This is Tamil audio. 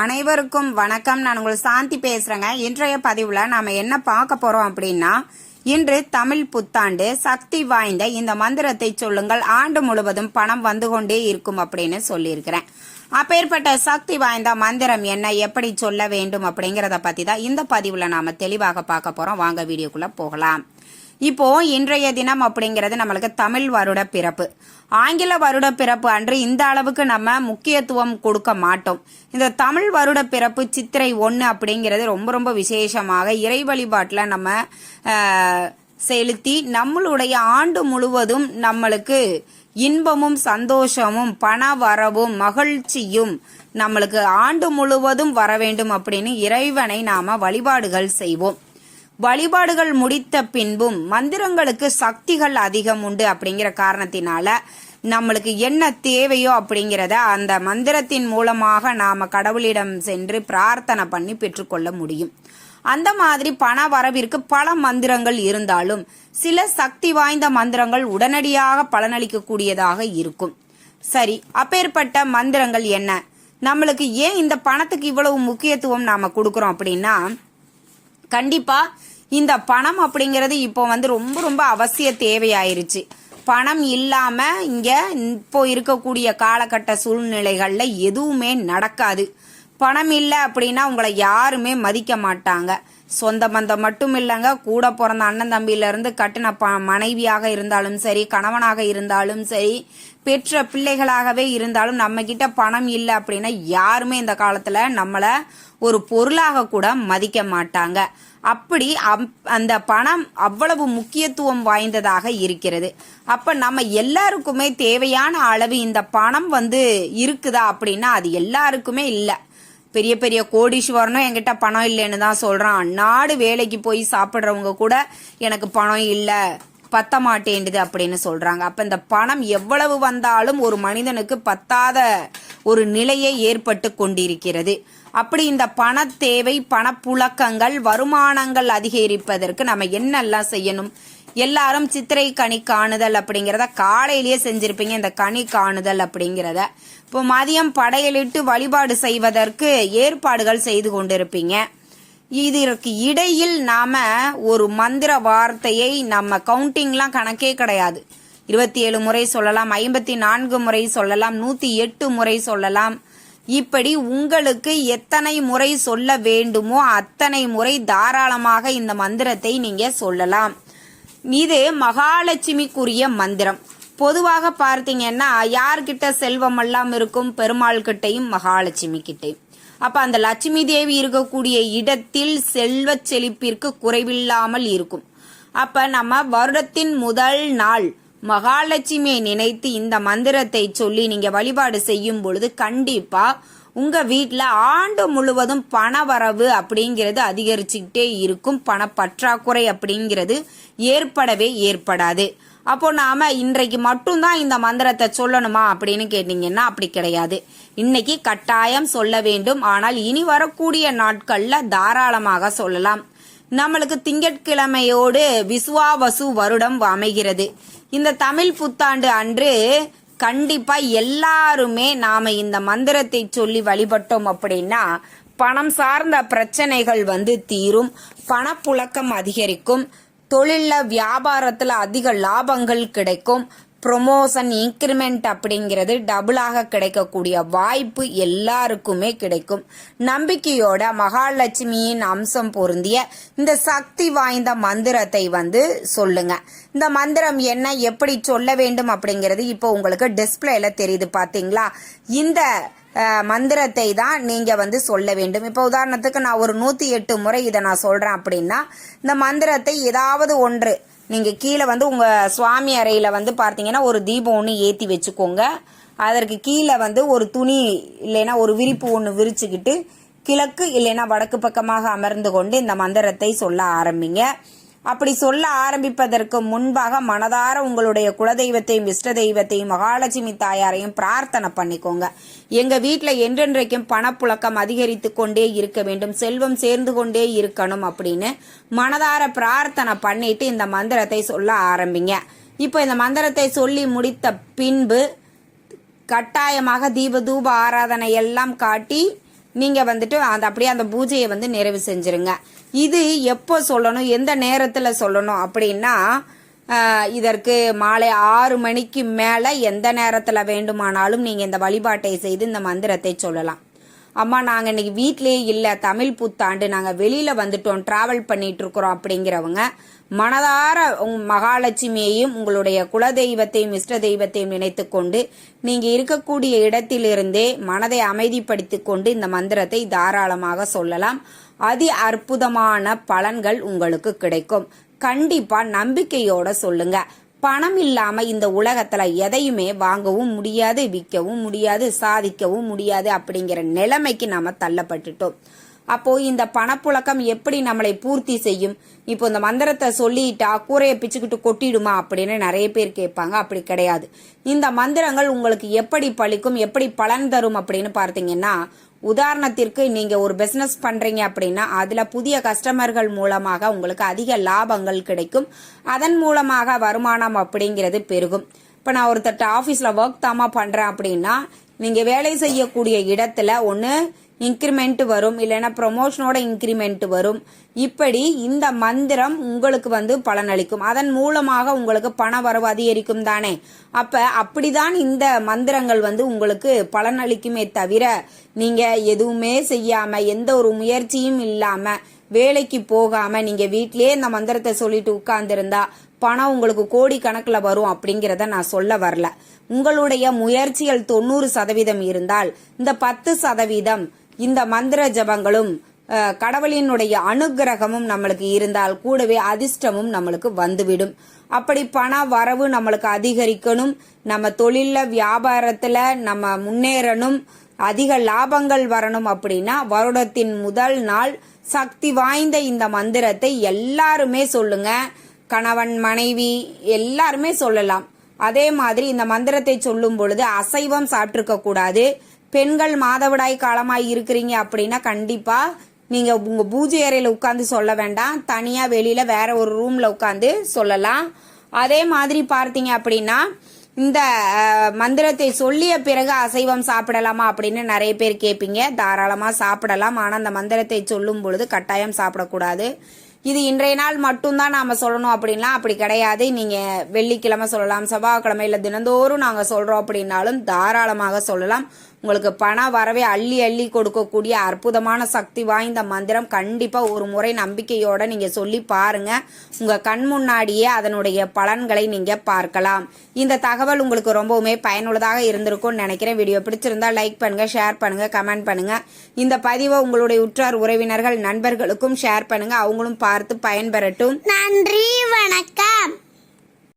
அனைவருக்கும் வணக்கம். நான் உங்கள் சாந்தி பேசுறேங்க. இன்றைய பதிவுல நாம என்ன பார்க்க போறோம் அப்படின்னா இன்று தமிழ் புத்தாண்டு சக்தி வாய்ந்த இந்த மந்திரத்தை சொல்லுங்கள். ஆண்டு முழுவதும் பணம் வந்து கொண்டே இருக்கும் அப்படின்னு சொல்லியிருக்கிறேன். அப்பேற்பட்ட சக்தி வாய்ந்த மந்திரம் என்ன எப்படி சொல்ல வேண்டும் அப்படிங்கறத பத்தி தான் இந்த பதிவுல நாம தெளிவாக பார்க்க போறோம். வாங்க வீடியோக்குள்ள போகலாம். இப்போ இன்றைய தினம் அப்படிங்கிறது நம்மளுக்கு தமிழ் வருட பிறப்பு. ஆங்கில வருட பிறப்பு அன்று இந்த அளவுக்கு நம்ம முக்கியத்துவம் கொடுக்க மாட்டோம். இந்த தமிழ் வருட பிறப்பு சித்திரை ஒன்று அப்படிங்கிறது ரொம்ப ரொம்ப விசேஷமாக இறை வழிபாட்டில் நம்ம செலுத்தி நம்மளுடைய ஆண்டு முழுவதும் நம்மளுக்கு இன்பமும் சந்தோஷமும் பண வரவும் மகிழ்ச்சியும் நம்மளுக்கு ஆண்டு முழுவதும் வர வேண்டும் அப்படின்னு இறைவனை நாம வழிபாடுகள் செய்வோம். வழிபாடுகள் முடித்த பின்பும் மந்திரங்களுக்கு சக்திகள் அதிகம் உண்டு அப்படிங்கிற காரணத்தினால நம்மளுக்கு என்ன தேவையோ அப்படிங்கிறத அந்த மந்திரத்தின் மூலமாக நாம கடவுளிடம் சென்று பிரார்த்தனை பண்ணி பெற்றுக்கொள்ள முடியும். அந்த மாதிரி பண வரவிற்கு பல மந்திரங்கள் இருந்தாலும் சில சக்தி வாய்ந்த மந்திரங்கள் உடனடியாக பலனளிக்கக்கூடியதாக இருக்கும். சரி அப்பேற்பட்ட மந்திரங்கள் என்ன? நம்மளுக்கு ஏன் இந்த பணத்துக்கு இவ்வளவு முக்கியத்துவம் நாம கொடுக்கறோம் அப்படின்னா கண்டிப்பா இந்த பணம் அப்படிங்கிறது இப்போ வந்து ரொம்ப ரொம்ப அவசிய தேவையாயிருச்சு. பணம் இல்லாம இங்க இப்போ இருக்கக்கூடிய காலகட்ட சூழ்நிலைகள்ல எதுவுமே நடக்காது. பணம் இல்லை அப்படின்னா உங்களை யாருமே மதிக்க மாட்டாங்க. சொந்த பந்தம் மட்டும் இல்லைங்க. கூட பிறந்த அண்ணன் தம்பியிலிருந்து கட்டின ப மனைவியாக இருந்தாலும் சரி கணவனாக இருந்தாலும் சரி பெற்ற பிள்ளைகளாகவே இருந்தாலும் நம்ம கிட்ட பணம் இல்லை அப்படின்னா யாருமே இந்த காலத்துல நம்மள ஒரு பொருளாக கூட மதிக்க மாட்டாங்க. அப்படி அம்- அந்த பணம் அவ்வளவு முக்கியத்துவம் வாய்ந்ததாக இருக்கிறது. அப்ப நம்ம எல்லாருக்குமே தேவையான அளவு இந்த பணம் வந்து இருக்குதா அப்படின்னா அது எல்லாருக்குமே இல்லை. பெரிய பெரிய கோடீஸ்வரனும் என்கிட்ட பணம் இல்லைன்னு தான் சொல்றான். நாடு வேலைக்கு போய் சாப்பிட்றவங்க கூட எனக்கு பணம் இல்லை. பத்த மாட்டேன்டுது அப்படின்னு சொல்றாங்க. அப்ப இந்த பணம் எவ்வளவு வந்தாலும் ஒரு மனிதனுக்கு பத்தாத ஒரு நிலையை ஏற்பட்டு கொண்டிருக்கிறது. அப்படி இந்த பண தேவை பணப்புழக்கங்கள் வருமானங்கள் அதிகரிப்பதற்கு நம்ம என்னெல்லாம் செய்யணும்? எல்லாரும் சித்திரை கனி காணுதல் அப்படிங்கிறத காலையிலேயே செஞ்சிருப்பீங்க. இந்த கனி காணுதல் அப்படிங்கிறத. இப்போ மதியம் படையலிட்டு வழிபாடு செய்வதற்கு ஏற்பாடுகள் செய்து கொண்டிருப்பீங்க. இதற்கு இடையில் நாம ஒரு மந்திர வார்த்தையை நம்ம கவுண்டிங்லாம் கணக்கே கிடையாது. இருபத்தி ஏழு முறை சொல்லலாம் ஐம்பத்தி நான்கு முறை சொல்லலாம் நூத்தி எட்டு முறை சொல்லலாம். இப்படி உங்களுக்கு எத்தனை முறை சொல்ல வேண்டுமோ அத்தனை முறை தாராளமாக இந்த மந்திரத்தை நீங்க சொல்லலாம். இது மகாலட்சுமிக்குரிய மந்திரம். பொதுவாக பார்த்தீங்கன்னா யார்கிட்ட செல்வம் எல்லாம் இருக்கும் பெருமாள் கிட்டையும் மகாலட்சுமி கிட்டையும் அப்ப அந்த லட்சுமி தேவி இருக்கக்கூடிய இடத்தில் செல்வ செழிப்பிற்கு குறைவில்லாமல் இருக்கும். அப்ப நம்ம வருடத்தின் முதல் நாள் மகாலட்சுமியை நினைத்து இந்த மந்திரத்தை சொல்லி நீங்க வழிபாடு செய்யும் பொழுது கண்டிப்பா உங்க வீட்டில் ஆண்டு முழுவதும் பண வரவு அப்படிங்கிறது அதிகரிச்சுக்கிட்டே இருக்கும். பண பற்றாக்குறை அப்படிங்கிறது ஏற்படவே ஏற்படாது. அப்போ நாம இன்றைக்கு மட்டும்தான் இந்த மந்திரத்தை சொல்லணுமா அப்படின்னு கேட்டீங்கன்னா அப்படி கிடையாது. இன்னைக்கு கட்டாயம் சொல்ல வேண்டும். ஆனால் இனி வரக்கூடிய நாட்கள்ல தாராளமாக சொல்லலாம். நம்மளுக்கு திங்கட்கிழமையோடு விசுவாவசு வருடம் அமைகிறது. இந்த தமிழ் புத்தாண்டு அன்று கண்டிப்பா எல்லாருமே நாம இந்த மந்திரத்தை சொல்லி வழிபட்டோம் அப்படின்னா பணம் சார்ந்த பிரச்சனைகள் வந்து தீரும் பணப்புழக்கம் அதிகரிக்கும் தொழில்ல வியாபாரத்துல அதிக லாபங்கள் கிடைக்கும் ப்ரொமோஷன் இன்க்ரிமெண்ட் அப்படிங்கிறது டபுளாக கிடைக்கக்கூடிய வாய்ப்பு எல்லாருக்குமே கிடைக்கும். நம்பிக்கையோட மகாலட்சுமியின் அம்சம் பொருந்திய இந்த சக்தி வாய்ந்த மந்திரத்தை வந்து சொல்லுங்க. இந்த மந்திரம் என்ன எப்படி சொல்ல வேண்டும் அப்படிங்கிறது இப்போ உங்களுக்கு டிஸ்பிளேல தெரியுது பாத்தீங்களா இந்த மந்திரத்தை தான் நீங்க வந்து சொல்ல வேண்டும். இப்போ உதாரணத்துக்கு நான் ஒரு நூத்தி எட்டு முறை இதை நான் சொல்றேன் அப்படின்னா இந்த மந்திரத்தை ஏதாவது ஒன்று நீங்கள் கீழே வந்து உங்கள் சுவாமி அறையில் வந்து பார்த்தீங்கன்னா ஒரு தீபம் ஒன்று ஏற்றி வச்சுக்கோங்க. அதற்கு கீழே வந்து ஒரு துணி இல்லைன்னா ஒரு விரிப்பு ஒன்று விரிச்சுக்கிட்டு கிழக்கு இல்லைன்னா வடக்கு பக்கமாக அமர்ந்து கொண்டு இந்த மந்திரத்தை சொல்ல ஆரம்பிங்க. அப்படி சொல்ல ஆரம்பிப்பதற்கு முன்பாக மனதார உங்களுடைய குலதெய்வத்தையும் இஷ்ட தெய்வத்தையும் மகாலட்சுமி தாயாரையும் பிரார்த்தனை பண்ணிக்கோங்க. எங்க வீட்டில் என்றென்றைக்கும் பணப்புழக்கம் அதிகரித்து கொண்டே இருக்க வேண்டும். செல்வம் சேர்ந்து கொண்டே இருக்கணும் அப்படின்னு மனதார பிரார்த்தனை பண்ணிட்டு இந்த மந்திரத்தை சொல்ல ஆரம்பிங்க. இப்போ இந்த மந்திரத்தை சொல்லி முடித்த பின்பு கட்டாயமாக தீப தூப ஆராதனை எல்லாம் காட்டி நீங்க வந்துட்டு அந்த அப்படியே அந்த பூஜையை வந்து நிறைவு செஞ்சிருங்க. இது எப்போ சொல்லணும் எந்த நேரத்தில் சொல்லணும் அப்படின்னா இதற்கு மாலை ஆறு மணிக்கு மேலே எந்த நேரத்தில் வேண்டுமானாலும் நீங்கள் இந்த வழிபாட்டை செய்து இந்த மந்திரத்தை சொல்லலாம். அம்மா நாங்கள் இன்னைக்கு வீட்லயே இல்லை தமிழ் புத்தாண்டு நாங்கள் வெளியில் வந்துட்டோம் டிராவல் பண்ணிட்டு இருக்கிறோம் அப்படிங்கிறவங்க மனதார உங் மகாலட்சுமியையும் உங்களுடைய குலதெய்வத்தையும் இஷ்ட தெய்வத்தையும் நினைத்து கொண்டு நீங்கள் இருக்கக்கூடிய இடத்திலிருந்தே மனதை அமைதிப்படுத்தி கொண்டு இந்த மந்திரத்தை தாராளமாக சொல்லலாம். அதி அற்புதமான பலன்கள் உங்களுக்கு கிடைக்கும். கண்டிப்பா நம்பிக்கையோட சொல்லுங்க. பணம் இல்லாம இந்த உலகத்துல எதையுமே வாங்கவும் முடியாது விற்கவும் முடியாது சாதிக்கவும் முடியாது அப்படிங்கிற நிலைமைக்கு நாம தள்ளப்பட்டுட்டோம். அப்போ இந்த பணப்புழக்கம் எப்படி நம்மளை பூர்த்தி செய்யும்? இப்போ இந்த மந்திரத்தை சொல்லிட்டா கூரையை பிச்சுக்கிட்டு கொட்டிடுமா அப்படின்னு நிறைய பேர் கேட்பாங்க. அப்படி கிடையாது. இந்த மந்திரங்கள் உங்களுக்கு எப்படி பழிக்கும் எப்படி பலன் தரும் அப்படின்னு பார்த்தீங்கன்னா உதாரணத்திற்கு நீங்க ஒரு பிசினஸ் பண்றீங்க அப்படின்னா அதுல புதிய கஸ்டமர்கள் மூலமாக உங்களுக்கு அதிக லாபங்கள் கிடைக்கும். அதன் மூலமாக வருமானம் அப்படிங்கிறது பெருகும். இப்ப நான் ஒருத்தட்ட ஆபீஸ்ல ஒர்க் தாமா பண்றேன் அப்படின்னா நீங்க வேலை செய்யக்கூடிய இடத்துல ஒன்னு இன்க்ரிமெண்ட் வரும் இல்லைன்னா ப்ரொமோஷனோட இன்க்ரிமெண்ட் வரும். இப்படி இந்த மந்திரம் உங்களுக்கு வந்து பலனளிக்கும். அதன் மூலமாக உங்களுக்கு பண வரவு அதிகரிக்கும் தானே. அப்ப அப்படிதான் இந்த மந்திரங்கள் வந்து உங்களுக்கு பலனளிக்குமே தவிர நீங்க எதுவுமே செய்யாம எந்த ஒரு முயற்சியும் இல்லாம வேலைக்கு போகாம நீங்க வீட்லயே இந்த மந்திரத்தை சொல்லிட்டு உட்கார்ந்துருந்தா பணம் உங்களுக்கு கோடி கணக்குல வரும் அப்படிங்கிறத நான் சொல்ல வரல. உங்களுடைய முயற்சிகள் தொண்ணூறு சதவீதம் இருந்தால் இந்த பத்து சதவீதம் இந்த மந்திர ஜபங்களும் கடவுளினுடைய அனுகிரகமும் நம்மளுக்கு இருந்தால் கூடவே அதிர்ஷ்டமும் நம்மளுக்கு வந்துவிடும். அப்படி பண வரவு நம்மளுக்கு அதிகரிக்கணும். நம்ம தொழிலில் வியாபாரத்துல நம்ம முன்னேறணும். அதிக லாபங்கள் வரணும் அப்படின்னா வருடத்தின் முதல் நாள் சக்தி வாய்ந்த இந்த மந்திரத்தை எல்லாருமே சொல்லுங்க. கணவன் மனைவி எல்லாருமே சொல்லலாம். அதே மாதிரி இந்த மந்திரத்தை சொல்லும் பொழுது அசைவம் சாப்பிட்டிருக்க கூடாது பெண்கள் மாதவிடாய் காலமாய் இருக்கிறீங்க அப்படின்னா கண்டிப்பா நீங்க உங்க பூஜை அறையில உட்காந்து சொல்ல வேண்டாம். தனியா வெளியில வேற ஒரு ரூம்ல உட்காந்து சொல்லலாம். அதே மாதிரி பார்த்தீங்க அப்படின்னா இந்த மந்திரத்தை சொல்லிய பிறகு அசைவம் சாப்பிடலாமா அப்படின்னு நிறைய பேர் கேட்பீங்க. தாராளமா சாப்பிடலாம். ஆனா அந்த மந்திரத்தை சொல்லும் பொழுது கட்டாயம் சாப்பிடக்கூடாது. இது இன்றைய நாள் மட்டும்தான் நாம சொல்லணும் அப்படின்லாம் அப்படி கிடையாது. நீங்க வெள்ளிக்கிழமை சொல்லலாம் செவ்வாய்க்கிழமை இல்ல தினந்தோறும் நாங்க சொல்றோம் அப்படின்னாலும் தாராளமாக சொல்லலாம். உங்களுக்கு பண வரவே அள்ளி அள்ளி கொடுக்கக்கூடிய அற்புதமான சக்தி வாய்ந்த மந்திரம் கண்டிப்பாக ஒரு முறை நம்பிக்கையோட நீங்கள் சொல்லி பாருங்க. உங்கள் கண் முன்னாடியே அதனுடைய பலன்களை நீங்கள் பார்க்கலாம். இந்த தகவல் உங்களுக்கு ரொம்பவுமே பயனுள்ளதாக இருந்திருக்கும்னு நினைக்கிறேன். வீடியோ பிடிச்சிருந்தா லைக் பண்ணுங்கள் ஷேர் பண்ணுங்கள் கமெண்ட் பண்ணுங்கள் இந்த பதிவை உங்களுடைய உற்றார் உறவினர்கள் நண்பர்களுக்கும் ஷேர் பண்ணுங்கள் அவங்களும் பார்த்து பயன்பெறட்டும். நன்றி வணக்கம்.